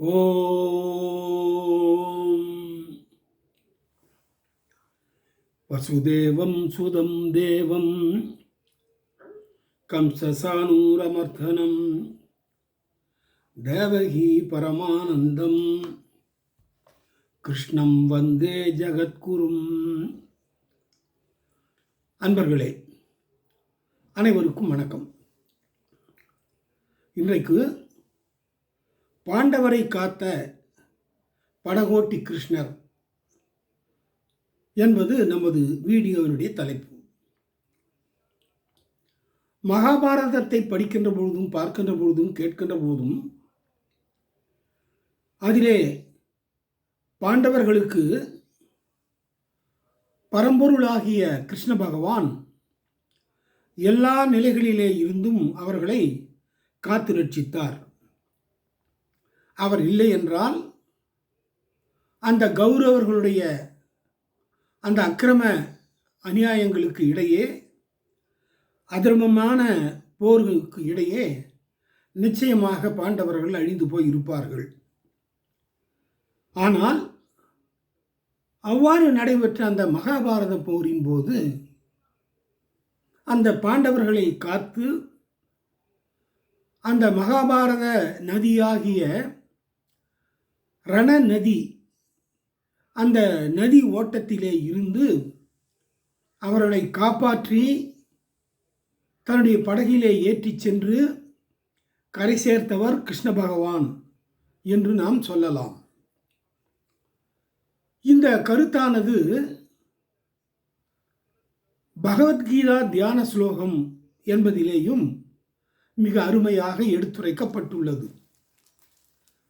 ஓம் வசுதேவம் சுதம் தேவம் கம்சசானூரமர்தனம் தேவகி பரமானந்தம் கிருஷ்ணம் வந்தே ஜகத்குரும் அன்பர்களே அனைவருக்கும் வணக்கம். இன்றைக்கு பாண்டவரை காத்த படகோட்டி கிருஷ்ணர் என்பது நமது வீடியோவினுடைய தலைப்பு. மகாபாரதத்தை படிக்கின்ற பொழுதும் பார்க்கின்ற பொழுதும் கேட்கின்ற பொழுதும் அதிலே பாண்டவர்களுக்கு பரம்பொருளாகிய கிருஷ்ண பகவான் எல்லா நிலைகளிலே இருந்தும் அவர்களை காத்து ரட்சித்தார். அவர் இல்லை என்றால் அந்த கௌரவர்களுடைய அந்த அக்கிரம அநியாயங்களுக்கு இடையே அதர்மமான போர்களுக்கு இடையே நிச்சயமாக பாண்டவர்கள் அழிந்து போய் இருப்பார்கள் ஆனால் அவ்வாறு நடைபெற்ற அந்த மகாபாரத போரின் போது அந்த பாண்டவர்களை காத்து அந்த மகாபாரத நதியாகிய ரண நதி அந்த நதி ஓட்டத்திலே இருந்து அவர்களை காப்பாற்றி தன்னுடைய படகிலே ஏற்றிச் சென்று கரை சேர்த்தவர் கிருஷ்ண பகவான் என்று நாம் சொல்லலாம். இந்த கருத்தானது பகவத்கீதா தியான ஸ்லோகம் என்பதிலேயும் மிக அருமையாக எடுத்துரைக்கப்பட்டுள்ளது.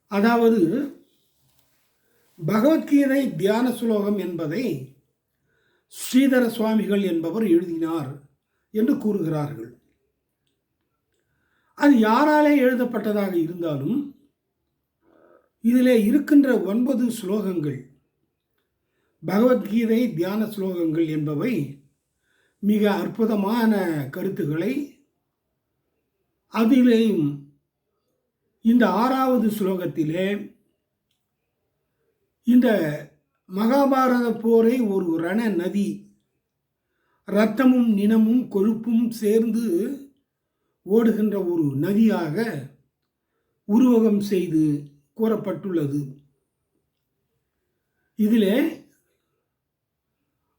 அதாவது பகவத்கீதை தியான சுலோகம் என்பதை ஸ்ரீதர சுவாமிகள் என்பவர் எழுதினார் என்று கூறுகிறார்கள். அது யாராலே எழுதப்பட்டதாக இருந்தாலும் இதிலே இருக்கின்ற ஒன்பது ஸ்லோகங்கள் பகவத்கீதை தியான ஸ்லோகங்கள் என்பவை மிக அற்புதமான கருத்துக்களை அதிலேயும் இந்த ஆறாவது ஸ்லோகத்திலே இந்த மகாபாரத போரை ஒரு ரண நதி. இரத்தமும் நினமும் கொழுப்பும் சேர்ந்து ஓடுகின்ற ஒரு நதியாக உருவகம் செய்து கூறப்பட்டுள்ளது. இதிலே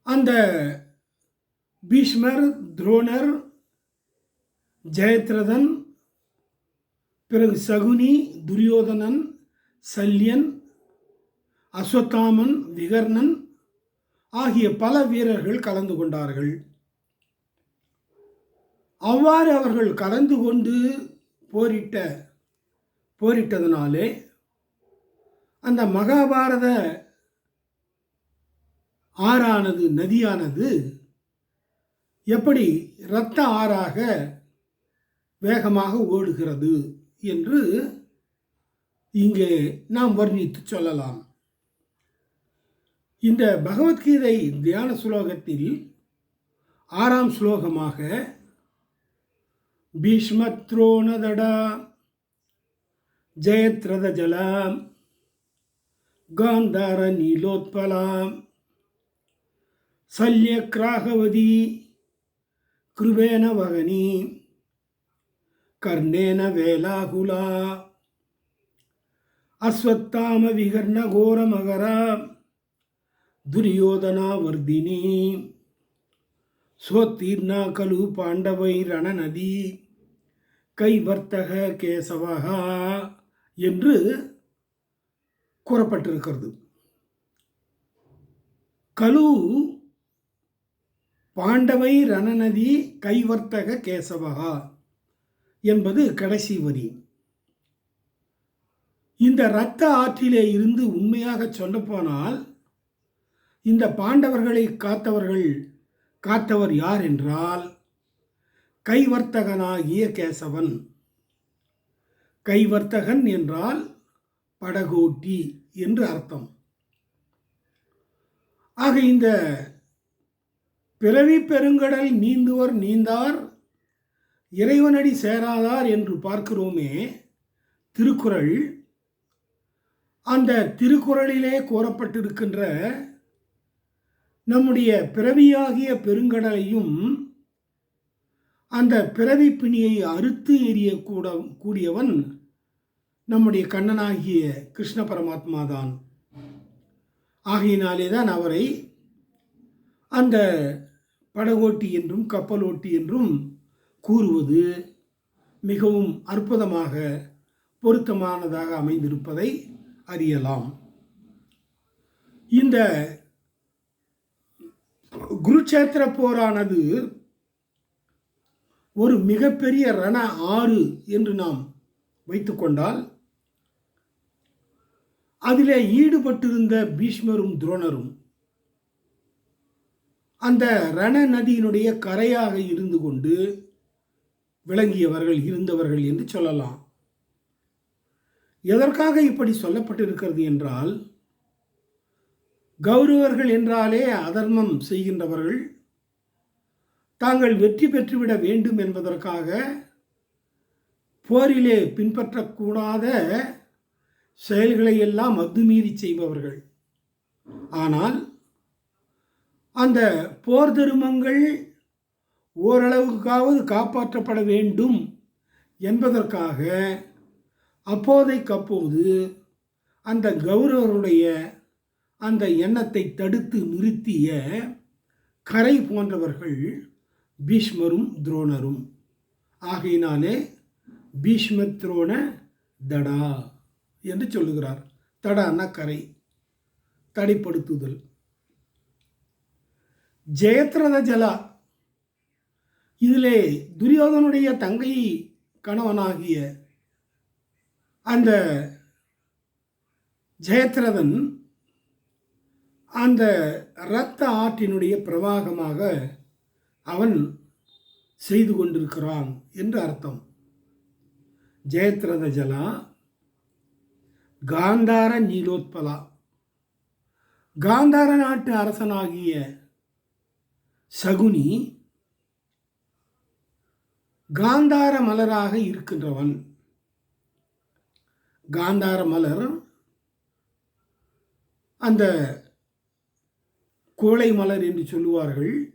அந்த பீஷ்மர் துரோணர் ஜெயத்ரதன் பிறகு சகுனி துரியோதனன் சல்யன் அஸ்வத்தாமன் விகர்ணன் ஆகிய பல வீரர்கள் கலந்து கொண்டார்கள். அவ்வாறு அவர்கள் கலந்து கொண்டு போரிட்ட போரிட்டதனாலே அந்த மகாபாரத ஆறானது நதியானது எப்படி இரத்த ஆறாக வேகமாக ஓடுகிறது என்று இங்கே நாம் வர்ணித்து சொல்லலாம். இந்த பகவத்கீதை தியான ஸ்லோகத்தில் ஆறாம் ஸ்லோகமாக பீஷ்மத்ரோணதடா ஜெயத்ரத ஜலாம் காந்தார நீலோத்பலாம் சல்யக்ராகவதி கிருபேன வகனி கர்ணேன வேலாகுலா அஸ்வத்தாம விகர்ண கோரமகரா துரியோதனாவர்தினி. சோத்தீர்ணா கலு பாண்டவை ரணநதி. கைவர்த்தக கேசவகா என்று கூறப்பட்டிருக்கிறது. கலு பாண்டவை ரணநதி கைவர்த்தக கேசவகா என்பது கடைசி வரி. இந்த இரத்த ஆற்றிலே இருந்து உண்மையாக சொல்லப்போனால் இந்த பாண்டவர்களை காத்தவர்கள் காத்தவர் யார் என்றால் கைவர்த்தகனாகிய கேசவன். கைவர்த்தகன் என்றால் படகோட்டி என்று அர்த்தம். ஆக இந்த பிறவி பெருங்கடல் நீந்துவர் நீந்தார் இறைவனடி சேராதார் என்று பார்க்கிறோமே திருக்குறள். அந்த திருக்குறளிலே கூறப்பட்டிருக்கின்ற நம்முடைய பிறவியாகிய பெருங்கடலையும் அந்த பிறவி பிணியை அறுத்து எறியக்கூட கூடியவன் நம்முடைய கண்ணனாகிய கிருஷ்ண பரமாத்மா தான் ஆகையினாலே தான் அவரை அந்த படகோட்டி என்றும் கப்பலோட்டி என்றும் கூறுவது மிகவும் அற்புதமாக பொருத்தமானதாக அமைந்திருப்பதை அறியலாம். இந்த குருச்சேத்திர போரானது ஒரு மிகப்பெரிய ரண ஆறு என்று நாம் வைத்துக்கொண்டால் அதிலே ஈடுபட்டிருந்த பீஷ்மரும் துரோணரும் அந்த ரண நதியினுடைய கரையாக இருந்து கொண்டு விளங்கியவர்கள் இருந்தவர்கள் என்று சொல்லலாம். எதற்காக இப்படி சொல்லப்பட்டிருக்கிறது என்றால் கௌரவர்கள் என்றாலே அதர்மம் செய்கின்றவர்கள். தாங்கள் வெற்றி பெற்றுவிட வேண்டும் என்பதற்காக போரிலே பின்பற்றக்கூடாத செயல்களை எல்லாம் அத்துமீறி செய்பவர்கள். ஆனால் அந்த போர் தருமங்கள் ஓரளவுக்காவது காப்பாற்றப்பட வேண்டும் என்பதற்காக அப்போதைக்கப்போது அந்த கௌரவருடைய அந்த எண்ணத்தை தடுத்து நிறுத்திய கரை போன்றவர்கள் பீஷ்மரும் துரோணரும். ஆகையினாலே பீஷ்ம துரோண தடா என்று சொல்லுகிறார். தடான்னா கரை தடைப்படுத்துதல். ஜெயத்ரத ஜலா. இதிலே துரியோதனுடைய தங்கை கணவனாகிய அந்த ஜெயத்ரதன் அந்த இரத்த ஆற்றினுடைய பிரவாகமாக அவன் செய்து கொண்டிருக்கிறான் என்று அர்த்தம். ஜெயத்ரத ஜலா காந்தார நீலோத்பலா. காந்தார நாட்டு அரசனாகிய சகுனி காந்தார மலராக இருக்கின்றவன். காந்தார மலர் அந்த கோழை மலர் என்று சொல்லுவார்கள்.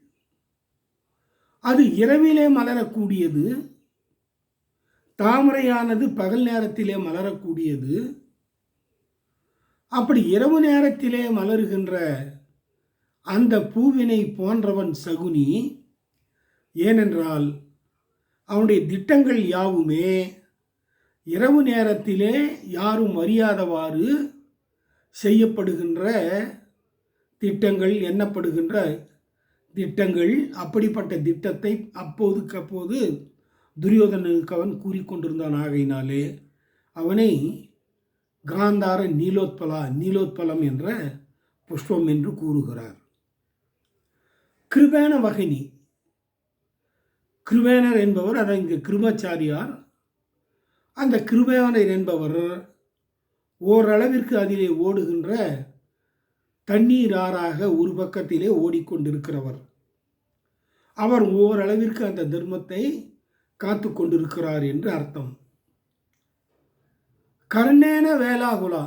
அது இரவிலே மலரக்கூடியது தாமரையானது பகல் நேரத்திலே மலரக்கூடியது. அப்படி இரவு நேரத்திலே மலருகின்ற அந்த பூவினை போன்றவன் சகுனி. ஏனென்றால் அவனுடைய திட்டங்கள் யாவுமே? இரவு நேரத்திலே யாரும் அறியாதவாறு செய்யப்படுகின்ற திட்டங்கள் எண்ணப்படுகின்ற திட்டங்கள் அப்படிப்பட்ட திட்டத்தை அப்போதுக்கு அப்போது துரியோதனனுக்கு அவன் கூறிக்கொண்டிருந்தான் ஆகையினாலே அவனை காந்தார நீலோத்பலா நீலோத்பலம் என்ற புஷ்பம் என்று கூறுகிறார். கிருபேன வகினி. கிருபேனர் என்பவர் அதை இங்கு கிருபாச்சாரியார் அந்த கிருபேனர் என்பவர் ஓரளவிற்கு அதிலே ஓடுகின்ற தண்ணீராறாக ஒரு பக்கத்திலே ஓடிக்கொண்டிருக்கிறவர். அவர் ஓரளவிற்கு அந்த தர்மத்தை காத்து கொண்டிருக்கிறார் என்று அர்த்தம். கர்ணேன வேலாகுலா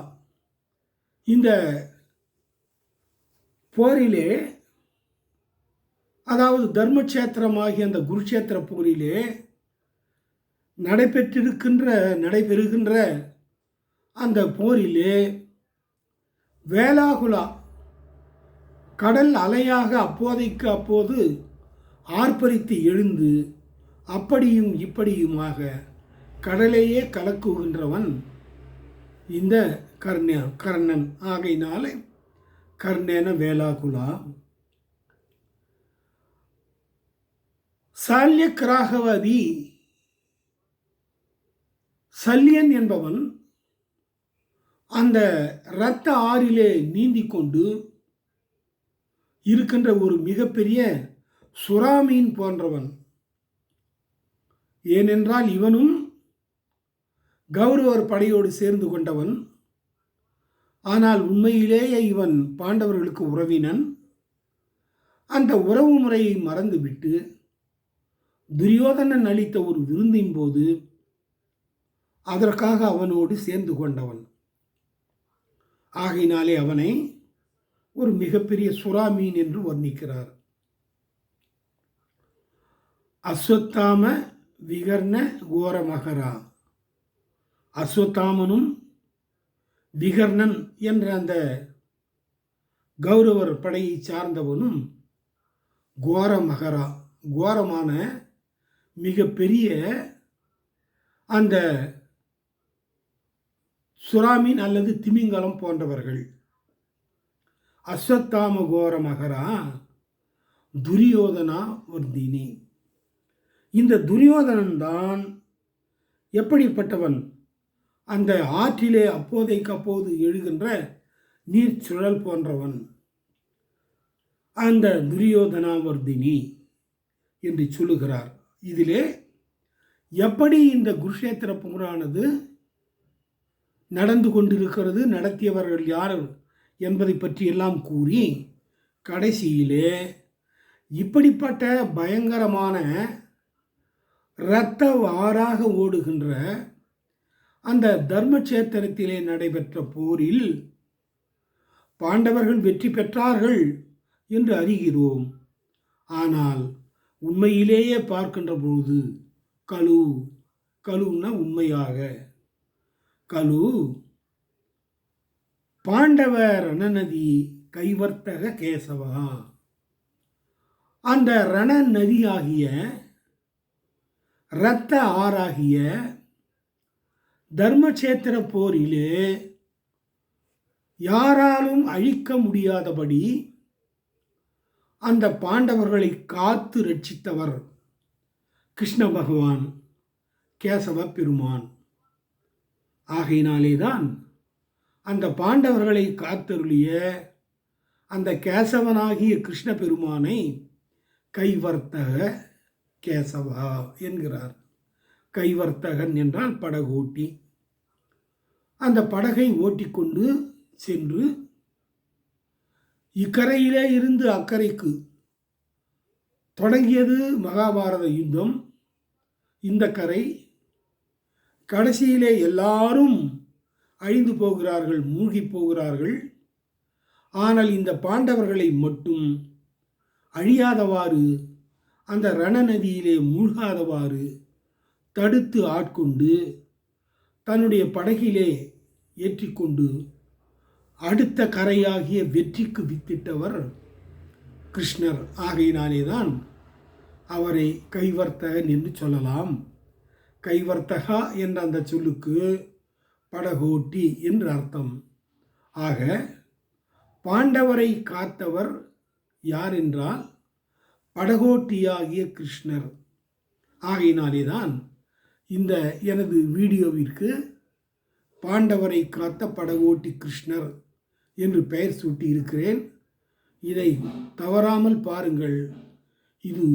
இந்த போரிலே அதாவது தர்மக்ஷேத்திரமாகிய அந்த குருக்ஷேத்திர போரிலே நடைபெற்றிருக்கின்ற நடைபெறுகின்ற அந்த போரிலே வேலாகுலா கடல் அலையாக அப்போதைக்கு அப்போது ஆர்ப்பரித்து எழுந்து அப்படியும் இப்படியுமாக கடலையே கலக்குகின்றவன் இந்த கர்ண கர்ணன். ஆகையினாலே கர்ணேன வேலாகுலா. சால்ய கிராகவதி சல்யன் என்பவன் அந்த இரத்த ஆறிலே நீந்தி கொண்டு இருக்கின்ற ஒரு மிகப்பெரிய சுறாமீன் போன்றவன். ஏனென்றால் இவனும் கௌரவர் படையோடு சேர்ந்து கொண்டவன். ஆனால் உண்மையிலேயே இவன் பாண்டவர்களுக்கு உறவினன். அந்த உறவு முறையை மறந்துவிட்டு துரியோதனன் அளித்த ஒரு விருந்தின் போது அதற்காக அவனோடு சேர்ந்து கொண்டவன். ஆகையினாலே அவனை ஒரு மிகப்பெரிய சுறா மீன் என்று வர்ணிக்கிறார். அஸ்வத்தாம விகர்ண கோரமகரா. அஸ்வத்தாமனும் விகர்ணன் என்ற அந்த கௌரவர் படையை சார்ந்தவனும் கோரமகரா. கோரமான மிகப்பெரிய அந்த சுறாமீன் அல்லது திமிங்கலம் போன்றவர்கள். அஸ்வத்தாம கோர மகரா துரியோதனா வர்தினி இந்த துரியோதனன் தான் எப்படிப்பட்டவன்? அந்த ஆற்றிலே அப்போதைக்கு அப்போது எழுகின்ற நீர் சுழல் போன்றவன். அந்த துரியோதனாவர்தினி என்று சொல்லுகிறார். இதிலே எப்படி இந்த குருஷேத்திர போரானது நடந்து கொண்டிருக்கிறது நடத்தியவர்கள் யார்? என்பதை பற்றியெல்லாம் கூறி கடைசியிலே இப்படிப்பட்ட பயங்கரமான இரத்த ஆறாக ஓடுகின்ற அந்த தர்மக்ஷேத்திரத்திலே நடைபெற்ற போரில் பாண்டவர்கள் வெற்றி பெற்றார்கள் என்று அறிகிறோம். ஆனால் உண்மையிலேயே பார்க்கின்ற பொழுது கழு கழுன்னா உண்மையாக. கழு பாண்டவ ரணநதி கைவர்த்தக கேசவா. அந்த ரண நதியாகிய இரத்த ஆறாகிய தர்மக்ஷேத்திர போரிலே யாராலும் அழிக்க முடியாதபடி அந்த பாண்டவர்களை காத்து ரட்சித்தவர் கிருஷ்ண பகவான் கேசவ பெருமான். ஆகையினாலேதான் அந்த பாண்டவர்களை காத்தருளிய அந்த கேசவனாகிய கிருஷ்ண பெருமானை கைவர்த்தக கேசவா என்கிறார். கைவர்த்தகன் என்றால் படகோட்டி. அந்த படகை ஓட்டிக்கொண்டு சென்று இக்கரையிலே இருந்து அக்கறைக்கு தொடங்கியது மகாபாரத யுத்தம். இந்த கரை கடைசியிலே எல்லாரும் அழிந்து போகிறார்கள் மூழ்கி போகிறார்கள். ஆனால் இந்த பாண்டவர்களை மட்டும் அழியாதவாறு அந்த ரணநதியிலே மூழ்காதவாறு தடுத்து ஆட்கொண்டு தன்னுடைய படகிலே ஏற்றிக்கொண்டு அடுத்த கரையாகிய வெற்றிக்கு வித்திட்டவர் கிருஷ்ணர். ஆகையினாலே தான் அவரை கைவர்த்தகன் என்று சொல்லலாம். கைவர்த்தகா என்ற அந்த சொல்லுக்கு படகோட்டி என்று அர்த்தம். ஆக பாண்டவரை காத்தவர் யார் என்றால் படகோட்டியாகிய கிருஷ்ணர். ஆகையினாலே தான் இந்த எனது வீடியோவிற்கு பாண்டவரை காத்த படகோட்டி கிருஷ்ணர் என்று பெயர் சூட்டி இருக்கிறேன் இதை தவறாமல் பாருங்கள். இது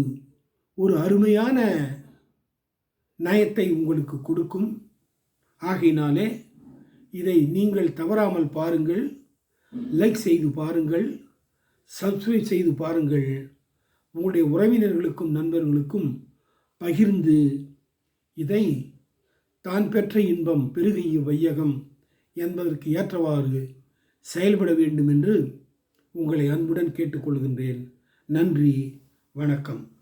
ஒரு அருமையான நயத்தை உங்களுக்கு கொடுக்கும். ஆகையினாலே இதை நீங்கள் தவறாமல் பாருங்கள். லைக் செய்து பாருங்கள். சப்ஸ்கிரைப் செய்து பாருங்கள். உங்களுடைய உறவினர்களுக்கும் நண்பர்களுக்கும் பகிர்ந்து இதை தான் பெற்ற இன்பம் பெருகிய வையகம் என்பதற்கு ஏற்றவாறு செயல்பட வேண்டும் என்று உங்களை அன்புடன் கேட்டுக்கொள்கின்றேன். நன்றி. வணக்கம்.